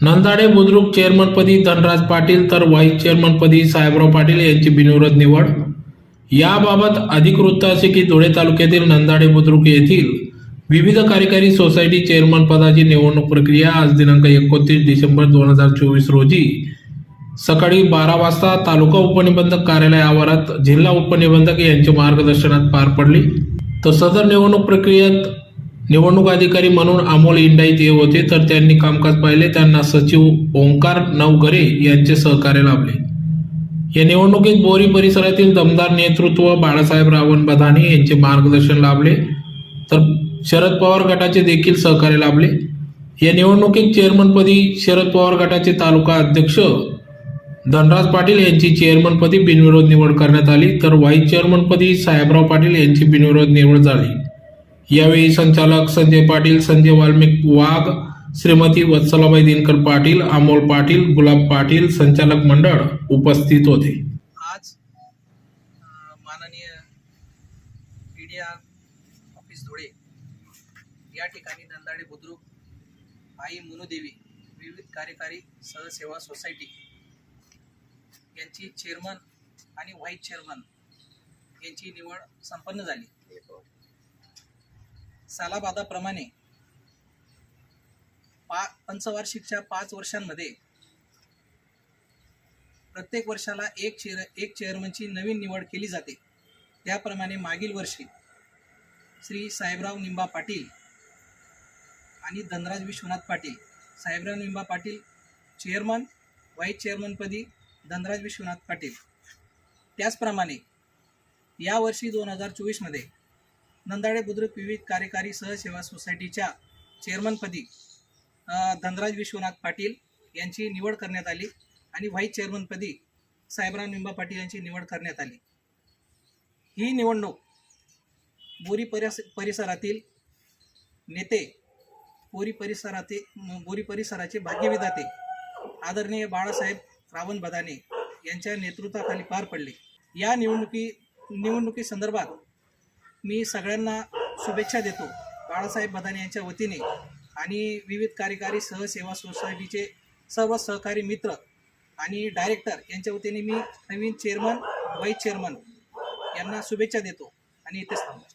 नंदाडे बुद्रुक चेअरमनपदी धनराज पाटील तर व्हाईस चेअरमनपदी साहेबराव पाटील यांची बिनविरोध निवड. याबाबत अधिक वृत्त असे की धुळे तालुक्यातील नंदाडे बुद्रुक येथील विविध कार्यकारी सोसायटी चेअरमन पदाची निवडणूक प्रक्रिया आज दिनांक एकोणतीस डिसेंबर दोन हजार चोवीस रोजी सकाळी बारा वाजता तालुका उपनिबंधक कार्यालय आवारात जिल्हा उपनिबंधक यांच्या मार्गदर्शनात पार पडली. तर सदर निवडणूक प्रक्रियेत निवडणूक अधिकारी म्हणून अमोल इंडाईत ये होते तर त्यांनी कामकाज पाहिले. त्यांना सचिव ओंकार नवघरे यांचे सहकार्य लाभले. या निवडणुकीत बोरी परिसरातील दमदार नेतृत्व बाळासाहेब रावण बधाने यांचे मार्गदर्शन लाभले. तर शरद पवार गटाचे देखील सहकार्य लाभले. या निवडणुकीत चेअरमनपदी शरद पवार गटाचे तालुका अध्यक्ष धनराज पाटील यांची चेअरमनपदी बिनविरोध निवड करण्यात आली. तर व्हाईस चेअरमनपदी साहेबराव पाटील यांची बिनविरोध निवड झाली. यावेळी संचालक संजय पाटील संजय वाल्मिक वाघ श्रीमती वत्सलाबाई दिनकर पाटील अमोल पाटील गुलाब पाटील संचालक मंडळ उपस्थित होते. आज माननीय P D R office Dhule या ठिकाणी दंदाडे बुद्रुक आई मुनुदेवी विविध कार्यकारी सहसेवा सोसायटी यांची चेअरमन आणि व्हाईस चेअरमन यांची निवड संपन्न झाली. सालाबादाप्रमाणे पा पंचवार्षिकच्या पाच वर्षांमध्ये प्रत्येक वर्षाला एक चेअर एक चेअरमनची नवीन निवड केली जाते. त्याप्रमाणे मागील वर्षी श्री साहेबराव निंबा पाटील आणि धनराज विश्वनाथ पाटील साहेबराव निंबा पाटील चेअरमन व्हाईस चेअरमनपदी धनराज विश्वनाथ पाटील. त्याचप्रमाणे यावर्षी दोन हजार चोवीसमध्ये नंदाडे बुद्रुक विविध कार्यकारी सहसेवा सोसायटीच्या चेअरमनपदी धनराज विश्वनाथ पाटील यांची निवड करण्यात आली आणि व्हाईस चेअरमनपदी साहेबराव निंबा पाटील यांची निवड करण्यात आली. ही निवडणूक बोरी परिस परिसरातील नेते बोरी परिसरातील बोरी परिसराचे भाग्यविधाते आदरणीय बाळासाहेब रावण बदाने यांच्या नेतृत्वाखाली पार पडले. या निवडणुकी निवडणुकीसंदर्भात मी सगळ्यांना शुभेच्छा देतो. बाळासाहेब बदाने यांच्या वतीने आणि विविध कार्यकारी सहसेवा सोसायटीचे सर्व सहकारी मित्र आणि डायरेक्टर यांच्या वतीने मी नवीन चेअरमन व्हाईस चेअरमन यांना शुभेच्छा देतो आणि इथेच थांबतो.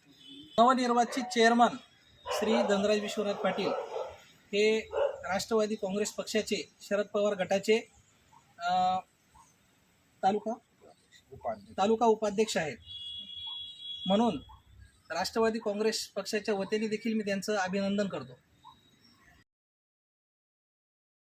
नवनिर्वाचित चेअरमन श्री धनराज विश्वनाथ पाटील हे राष्ट्रवादी काँग्रेस पक्षाचे शरद पवार गटाचे तालुका? तालुका उपाध्यक्ष आहेत. म्हणून राष्ट्रवादी काँग्रेस पक्षाच्या वतीने देखील मी त्यांचं अभिनंदन करतो.